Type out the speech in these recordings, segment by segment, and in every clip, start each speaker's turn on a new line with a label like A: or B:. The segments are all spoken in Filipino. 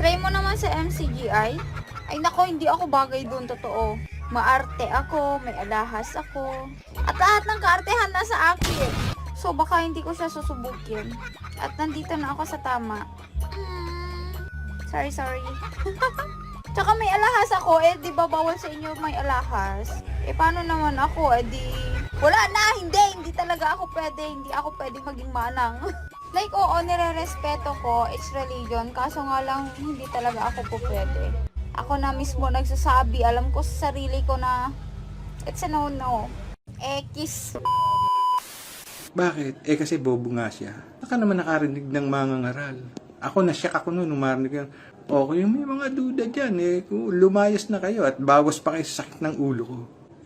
A: Try mo naman sa MCGI. Ay nako, hindi ako bagay doon, totoo. Maarte ako, may alahas ako. At lahat ng kaartehan nasa akin. So baka hindi ko siya susubukin. At nandito na ako sa tama. Hmm. Sorry, sorry. Tsaka may alahas ako, eh di ba bawal sa inyo may alahas? Eh paano naman ako, eh di... Wala na, hindi, hindi talaga ako pwede, hindi ako pwede maging manang. like, oo, nire-respeto ko, it's religion, kaso nga lang, hindi talaga ako po pwede. Ako na mismo nagsasabi, alam ko sa sarili ko na, it's a no-no. X.
B: Bakit? Eh kasi bobo nga siya. Baka naman nakarinig ng mga ngaral. Ako na siya ako noon, umarinig yan. Okay, may mga duda dyan eh. Lumayas na kayo at bawas pa kayo sa sakit ng ulo ko.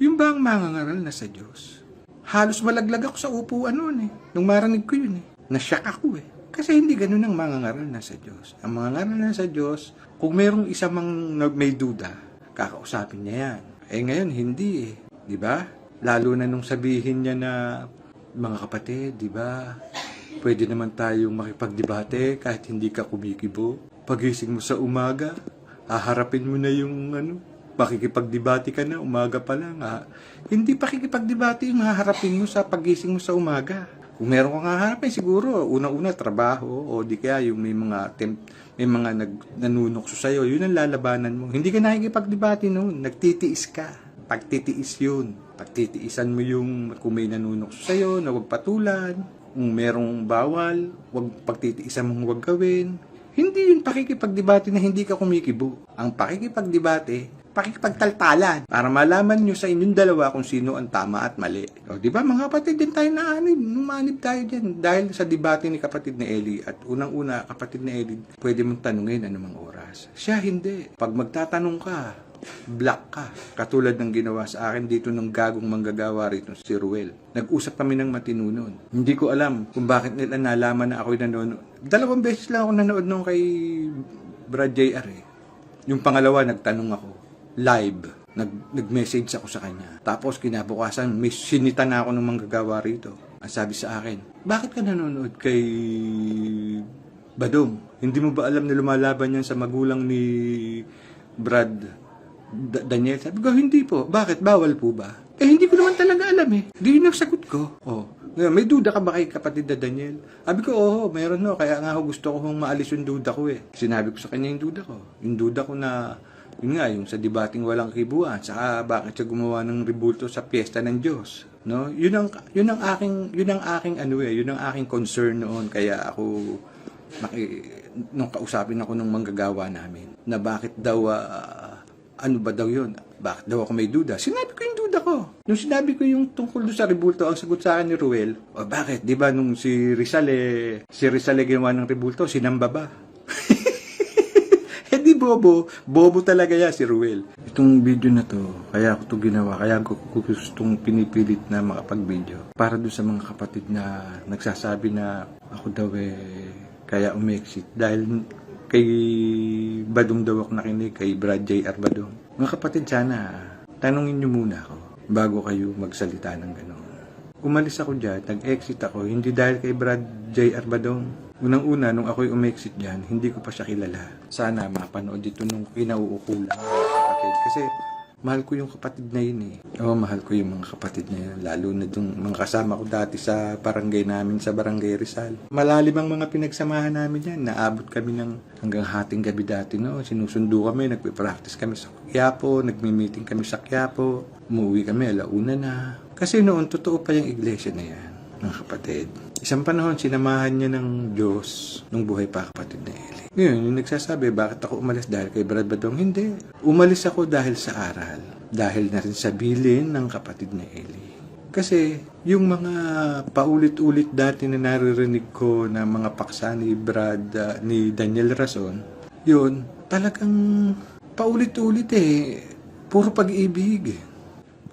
B: Yung ba ang mga ngaral na sa Diyos? Halos malaglag ako sa upuan noon eh. Nung marinig ko yun eh. Nasyak ako eh. Kasi hindi ganun ang mga ngaral na sa Diyos. Ang mga ngaral na sa Diyos, kung merong isa mang may duda, kakausapin niya yan. Eh ngayon, hindi eh. Di ba? Lalo na nung sabihin niya na, mga kapatid, di ba? Pwede naman tayong makipagdebate kahit hindi ka kumikibo. Pagising mo sa umaga, haharapin mo na yung ano, makikipagdebate ka na, umaga pa lang. Ha? Hindi pakikipagdebate yung haharapin mo sa pagising mo sa umaga. Kung meron kang haharapin, siguro, una-una, trabaho, o di kaya yung may mga temp, may mga nag, nanunokso sa'yo, yun ang lalabanan mo. Hindi ka nakikipagdebate noon, nagtitiis ka. Pagtitiis yun. Pagtitiisan mo yung kung may nanunokso sa'yo, na huwag patulan, kung merong bawal, huwag pagtitiisan mong huwag gawin. Hindi yun pakikipagdebate na hindi ka kumikibo. Ang pakikipagdebate, pakikipagtaltalan para malaman nyo sa inyong dalawa kung sino ang tama at mali. O, di ba mga kapatid din tayo naanib, numanib tayo dyan dahil sa debate ni kapatid ni Eli at unang-una kapatid ni Eli, pwede mong tanungin anumang oras. Siya hindi. Pag magtatanong ka, black ka. Katulad ng ginawa sa akin dito ng gagong manggagawa rito, si Ruel. Nag-usap kami ng matinunon. Hindi ko alam kung bakit nila nalaman na ako'y nanonood. Dalawang beses lang ako nanood nung kay Brad JR eh. Yung pangalawa, nagtanong ako. Live. Nag, nag-message ako sa kanya. Tapos kinabukasan, may sinita na ako ng manggagawa rito. Ang sabi sa akin, bakit ka nanonood kay Badong? Hindi mo ba alam na lumalaban yan sa magulang ni Brad Da- Daniel? Sabi ko, hindi po. Bakit? Bawal po ba? Eh, hindi ko naman talaga alam eh. Hindi yun ang sagot ko. Oh. Ngayon, may duda ka ba kay kapatid na Daniel? Sabi ko, oo, mayroon no. Kaya nga ako gusto ko maalis yung duda ko eh. Sinabi ko sa kanya yung duda ko. Yung duda ko na, yun nga, yung sa debating walang kibuan. Saka bakit siya gumawa ng ribulto sa piyesta ng Diyos. No? Yun ang, yun ang aking, yun ang aking ano eh, yun ang aking concern noon. Kaya ako, maki, nung kausapin ako ng manggagawa namin, na bakit daw, ah, ano ba daw yun? Bakit daw ako may duda? Sinabi ko yung duda ko. Nung sinabi ko yung tungkol doon sa Ribulto, ang sagot sa akin ni Ruel, o bakit? Di ba nung si Rizal eh, si Rizal eh ginawa ng Ribulto, sinamba ba? Bobo, bobo talaga yan si Ruel. Itong video na to, kaya ko to ginawa, kaya ko gustong pinipilit na makapag-video. Para doon sa mga kapatid na nagsasabi na ako daw eh, kaya umexit. Dahil kay Badong daw ako nakinig, kay Brad J.R. Badong. Mga kapatid, sana tanungin nyo muna ako bago kayo magsalita ng gano'n. Umalis ako dyan, nag-exit ako, hindi dahil kay Brad J.R. Badong. Unang-una, nung ako'y umexit dyan, hindi ko pa siya kilala. Sana mapanood dito nung kinauukulan kapatid. Kasi mahal ko yung kapatid na yun eh. Oo, mahal ko yung mga kapatid na yun. Lalo na yung mga kasama ko dati sa barangay namin, sa barangay Rizal. Malalim ang mga pinagsamahan namin yan. Naabot kami ng hanggang hating gabi dati, no? Sinusundo kami, nagpe-practice kami sa Quiapo, nagmi-meeting kami sa Quiapo. Umuwi kami, alauna na. Kasi noon, totoo pa yung iglesia na yan, mga kapatid. Isang panahon, sinamahan niya ng Diyos nung buhay pa kapatid na Eli. Ngayon, yung nagsasabi, bakit ako umalis dahil kay Brad Badong? Hindi. Umalis ako dahil sa aral. Dahil na rin sa bilin ng kapatid na Eli. Kasi yung mga paulit-ulit dati na naririnig ko na mga paksa ni Brad, ah, ni Daniel Rason, yun, talagang paulit-ulit eh. Puro pag-ibig.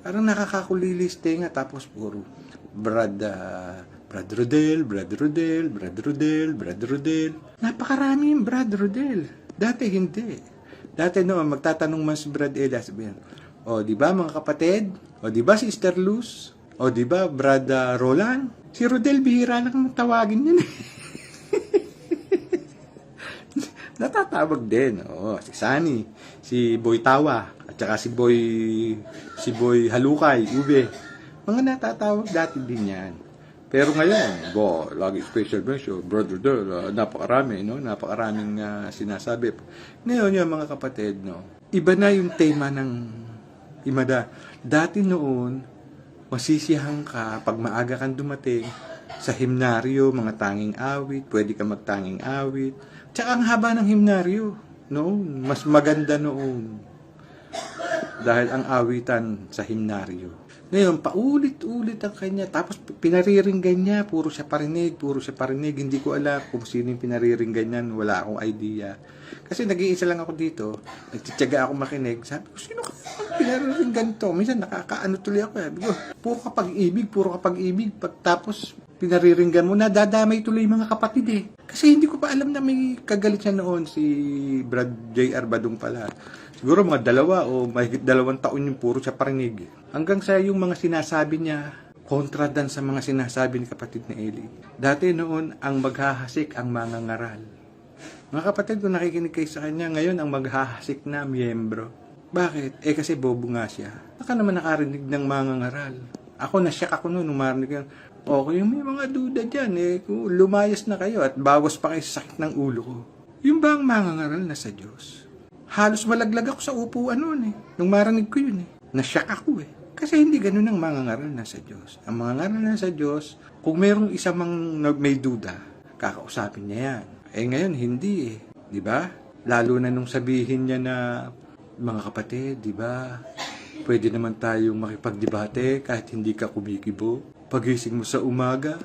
B: Parang nakakakulilis tenga tapos puro Brad, ah, Brad Rodel, Brad Rodel, Brad Rodel, Brad Rodel. Napakarami yung Brad Rodel. Dati hindi. Dati no, magtatanong man si Brad Ella, sabihin, o di ba mga kapatid? O di ba si Sister Luz? O di ba Brad ah, Roland? Si Rodel bihira lang tawagin yun. natatawag din. Oo, si Sunny, si Boy Tawa, at saka si Boy, si Boy Halukay, Ube. Mga natatawag dati din yan. Pero ngayon, bo, lagi special mention, brother, there, uh, napakarami, no? Napakaraming uh, sinasabi. Ngayon, yung mga kapatid, no? Iba na yung tema ng Imada. Dati noon, masisiyahan ka pag maaga kang dumating sa himnaryo, mga tanging awit, pwede ka magtanging awit. Tsaka ang haba ng himnaryo, noon, mas maganda noon. Dahil ang awitan sa himnaryo. Ngayon, paulit-ulit ang kanya. Tapos pinariringgan niya, puro siya parinig, puro siya parinig. Hindi ko alam kung sino yung pinariringgan niyan. Wala akong idea. Kasi nag-iisa lang ako dito. Nagtityaga ako makinig. Sabi ko, sino ka pinariringgan to? Minsan nakakaano tuloy ako. Sabi ko, puro kapag-ibig, puro kapag-ibig. Pagtapos pinariringgan mo, nadadamay tuloy mga kapatid eh. Kasi hindi ko pa alam na may kagalit siya noon si Brad J.R. Badong pala. Siguro mga dalawa o mahigit dalawang taon yung puro siya parinig. Hanggang sa yung mga sinasabi niya, kontra dan sa mga sinasabi ni kapatid ni Eli. Dati noon, ang maghahasik ang mga ngaral. Mga kapatid, kung nakikinig kayo sa kanya, ngayon ang maghahasik na miyembro. Bakit? Eh kasi bobo nga siya. Baka naman nakarinig ng mga ngaral. Ako, nasyak ako noon, nung marinig yan. Okay, yung may mga duda dyan, eh, kung lumayas na kayo at bawas pa kayo sa sakit ng ulo ko. Yung ba ang mga ngaral na sa Diyos? Halos malaglag ako sa upuan noon eh. Nung marinig ko yun eh. Nasyak ako eh. Kasi hindi ganun ang mga ngaral na sa Diyos. Ang mga ngaral na sa Diyos, kung mayroong isa mang may duda, kakausapin niya yan. Eh ngayon, hindi eh. Di ba? Lalo na nung sabihin niya na, mga kapatid, di ba? Pwede naman tayong makipagdebate kahit hindi ka kumikibo. Pagising mo sa umaga,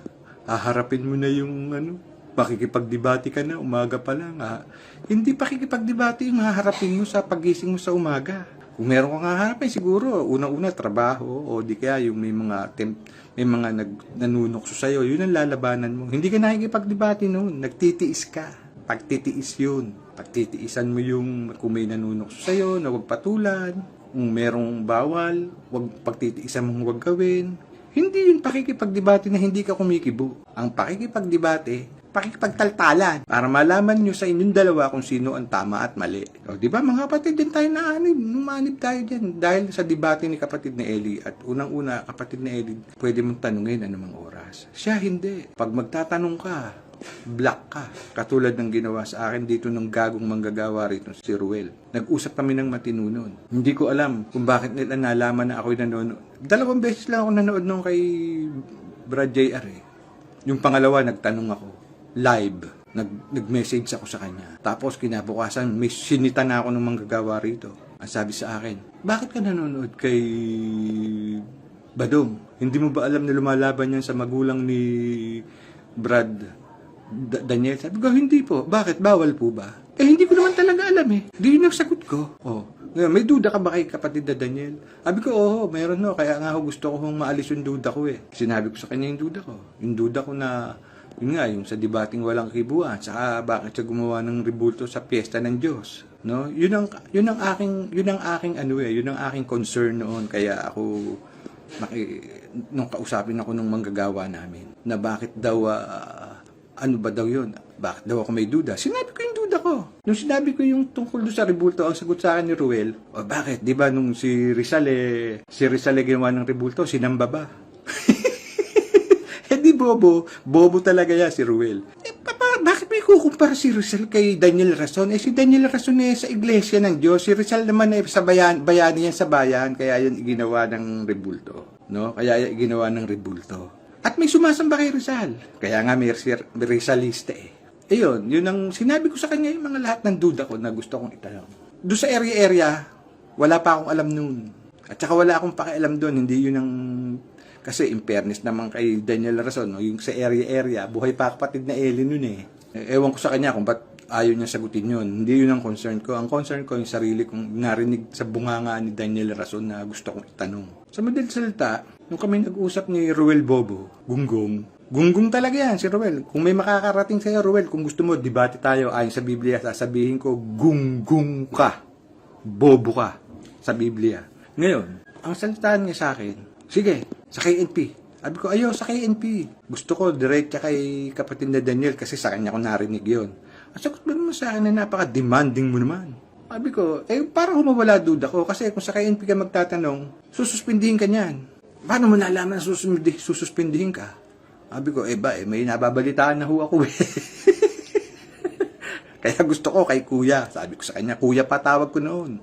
B: haharapin mo na yung ano, makikipagdebate ka na, umaga pa lang. Ha? Hindi pakikipagdebate yung haharapin mo sa pagising mo sa umaga. Kung meron kang haharapin, siguro, unang-una, trabaho, o di kaya yung may mga temp, may mga nag, nanunokso sa'yo, yun ang lalabanan mo. Hindi ka nakikipagdebate noon, nagtitiis ka. Pagtitiis yun. Pagtitiisan mo yung kung may nanunokso sa'yo, na huwag patulan, kung merong bawal, wag pagtitiisan mong huwag gawin. Hindi yun pakikipagdebate na hindi ka kumikibo. Ang pakikipagdebate, pakikipagtaltalan para malaman nyo sa inyong dalawa kung sino ang tama at mali. O, di ba mga kapatid din tayo naanib, numanib tayo dyan dahil sa debate ni kapatid na Eli at unang-una kapatid na Eli, pwede mong tanungin anumang oras. Siya hindi. Pag magtatanong ka, black ka. Katulad ng ginawa sa akin dito ng gagong manggagawa rito, si Ruel. Nag-usap kami ng matino nun. Hindi ko alam kung bakit nila nalaman na ako'y nanonood. Dalawang beses lang ako nanood nung kay Brad JR eh. Yung pangalawa, nagtanong ako. Live. Nag, nag-message ako sa kanya. Tapos kinabukasan, may sinita na ako ng manggagawa rito. Ang sabi sa akin, bakit ka nanonood kay Badong? Hindi mo ba alam na lumalaban yan sa magulang ni Brad Da- Daniel? Sabi ko, hindi po. Bakit? Bawal po ba? Eh, hindi ko naman talaga alam eh. Di yun ang sagot ko. Oh. Ngayon, may duda ka ba kay kapatid na Daniel? Sabi ko, oo, mayroon no. Kaya nga ako gusto ko maalis yung duda ko eh. Sinabi ko sa kanya yung duda ko. Yung duda ko na, yun nga, yung sa debating walang kibuan. Saka bakit siya gumawa ng rebulto sa piyesta ng Diyos. No? Yun ang, yun ang aking, yun ang aking ano eh, yun ang aking concern noon. Kaya ako, maki, nung kausapin ako ng manggagawa namin, na bakit daw, ah, ano ba daw yun? Bakit daw ako may duda? Sinabi ko yung duda ko. Nung sinabi ko yung tungkol doon sa rebulto, ang sagot sa akin ni Ruel, o bakit? Di ba nung si Rizal eh, si Rizal eh ginawa ng rebulto, sinamba ba? bobo, bobo talaga yan si Ruel. Eh, papa, bakit may kukumpara si Rizal kay Daniel Rason? Eh si Daniel Rason eh sa iglesia ng Diyos, si Rizal naman eh sa bayan, bayani yan sa bayan, kaya yan ginawa ng rebulto. No? Kaya yan ginawa ng rebulto. At may sumasamba kay Rizal. Kaya nga may may eh. Ayun, yun ang sinabi ko sa kanya yung mga lahat ng duda ko na gusto kong itanong. Doon sa area-area, wala pa akong alam noon. At saka wala akong pakialam doon, hindi yun ang... Kasi in fairness naman kay Daniel Rason, no, yung sa area-area, buhay pa kapatid na Ellie noon eh. Eh, Ewan ko sa kanya kung ba't ayaw niya sagutin yun. Hindi yun ang concern ko. Ang concern ko yung sarili kong narinig sa bunganga ni Daniel Rason na gusto kong itanong. Sa madaling salita, nung kami nag-usap ni Ruel Bobo, Gunggong, Gunggong talaga yan, si Ruel. Kung may makakarating sa'yo, Ruel, kung gusto mo, debate tayo. Ayon sa Biblia, sasabihin ko, gunggong ka. Bobo ka sa Biblia. Ngayon, ang salitaan niya sa akin, sige, sa KNP. Sabi ko, ayo, sa KNP. Gusto ko, diretsa kay kapatid na Daniel kasi sa kanya ko narinig yon. At sagot mo naman sa akin na napaka-demanding mo naman. Sabi ko, eh para humawala duda ko kasi kung sa KNP ka magtatanong, sususpindihin ka niyan. Paano mo nalaman na sususpindi, sususpindihin ka? Sabi ko, eh ba, eh, may nababalitaan na ho ako eh. Kaya gusto ko kay kuya. Sabi ko sa kanya, kuya pa tawag ko noon.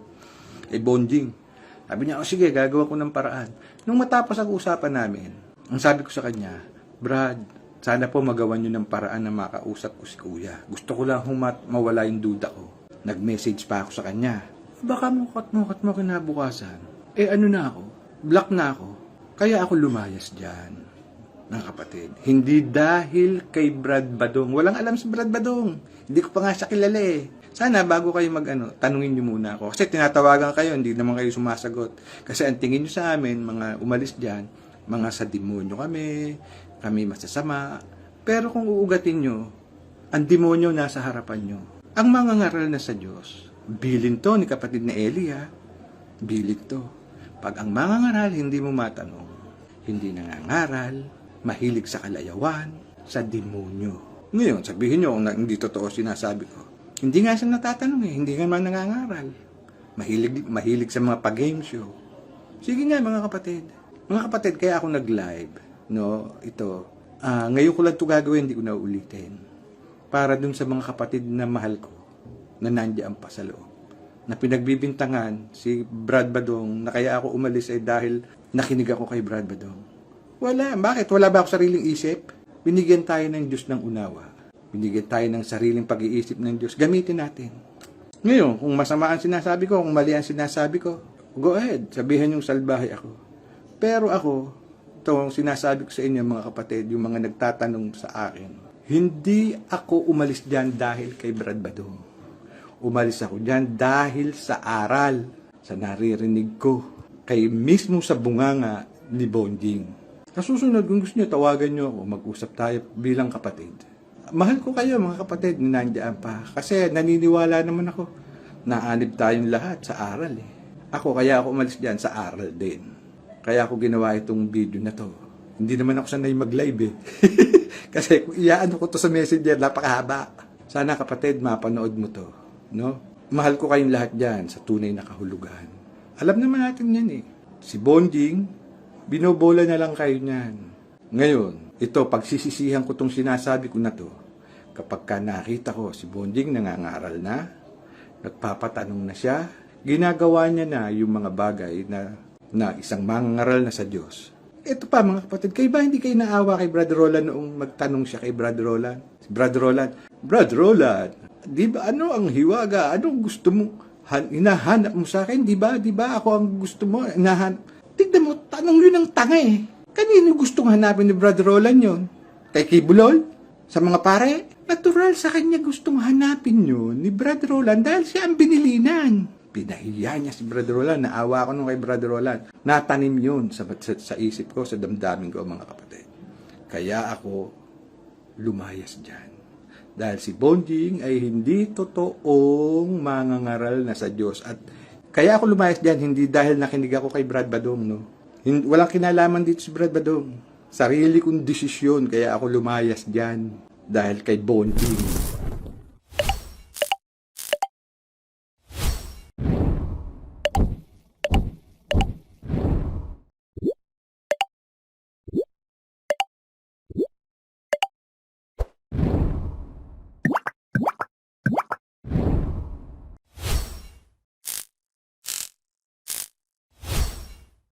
B: Eh, bonding. Sabi niya, oh sige, gagawa ko ng paraan. Nung matapos ang usapan namin, ang sabi ko sa kanya, Brad, sana po magawa niyo ng paraan na makausap ko si kuya. Gusto ko lang humat mawala yung duda ko. Nag-message pa ako sa kanya. Baka mukat-mukat mo kinabukasan. Eh ano na ako? Black na ako. Kaya ako lumayas dyan. Mga kapatid, hindi dahil kay Brad Badong. Walang alam si Brad Badong. Hindi ko pa nga siya kilala eh. Sana bago kayo mag ano, tanungin niyo muna ako. Kasi tinatawagan kayo, hindi naman kayo sumasagot. Kasi ang tingin niyo sa amin, mga umalis dyan, mga sa demonyo kami, kami masasama. Pero kung uugatin nyo, ang demonyo nasa harapan nyo. Ang mga ngaral na sa Diyos, bilin to ni kapatid na Elia, bilin to. Pag ang mga ngaral hindi mo matanong, hindi nangangaral, mahilig sa kalayawan, sa demonyo. Ngayon, sabihin nyo kung hindi totoo sinasabi ko. Hindi nga siya natatanong eh, hindi nga man nangangaral. Mahilig, mahilig sa mga pag-game show. Sige nga mga kapatid. Mga kapatid, kaya ako nag-live. No, ito. Ah, ngayon ko lang ito gagawin, hindi ko na ulitin. Para dun sa mga kapatid na mahal ko, na nandiyan pa sa loob. Na pinagbibintangan si Brad Badong na kaya ako umalis ay dahil nakinig ako kay Brad Badong. Wala. Bakit? Wala ba ako sariling isip? Binigyan tayo ng Diyos ng unawa. Binigyan tayo ng sariling pag-iisip ng Diyos. Gamitin natin. Ngayon, kung masama ang sinasabi ko, kung mali ang sinasabi ko, go ahead. Sabihin yung salbahe ako. Pero ako, ito ang sinasabi ko sa inyo mga kapatid, yung mga nagtatanong sa akin, hindi ako umalis dyan dahil kay Brad Badong. Umalis ako dyan dahil sa aral, sa naririnig ko, kay mismo sa bunganga ni Bonjing. Kasusunod, kung gusto nyo, tawagan nyo ako, mag-usap tayo bilang kapatid. Mahal ko kayo mga kapatid na nandiyan pa. Kasi naniniwala naman ako na anib tayong lahat sa aral eh. Ako, kaya ako umalis dyan sa aral din. Kaya ako ginawa itong video na to. Hindi naman ako sanay mag-live eh. Kasi kung iyaano ko to sa messenger, napakahaba. Sana kapatid, mapanood mo to. No? Mahal ko kayong lahat dyan sa tunay na kahulugan. Alam naman natin yan eh. Si Bonding, binobola na lang kayo niyan. Ngayon, ito, pagsisisihan ko tong sinasabi ko na to, kapag ka nakita ko si Bonding nangangaral na, nagpapatanong na siya, ginagawa niya na yung mga bagay na, na isang mangangaral na sa Diyos. Ito pa mga kapatid, kayo ba hindi kayo naawa kay Brad Roland noong magtanong siya kay Brad Roland? Si Brad Roland, Brad Roland, di ba ano ang hiwaga? Anong gusto mo? Han, hinahanap mo sa akin, di ba? Di ba ako ang gusto mo? Hinahanap. Tignan mo, tanong yun ang tanga eh. Kanino gustong hanapin ni Brad Roland yon? Kay Kibulol? Sa mga pare? Natural sa kanya gustong hanapin yun ni Brad Roland dahil siya ang binilinan. Pinahiya niya si Brad Roland. Naawa ako nung kay Brad Roland. Natanim yun sa, sa, sa isip ko, sa damdamin ko, mga kapatid. Kaya ako lumayas dyan. Dahil si Bonjing ay hindi totoong mangangaral na sa Diyos. At kaya ako lumayas dyan, hindi dahil nakinig ako kay Brad Badong, no? Hin- Walang kinalaman dito si Brad Badong. Sarili kong desisyon, kaya ako lumayas dyan. Dahil kay Bonjing.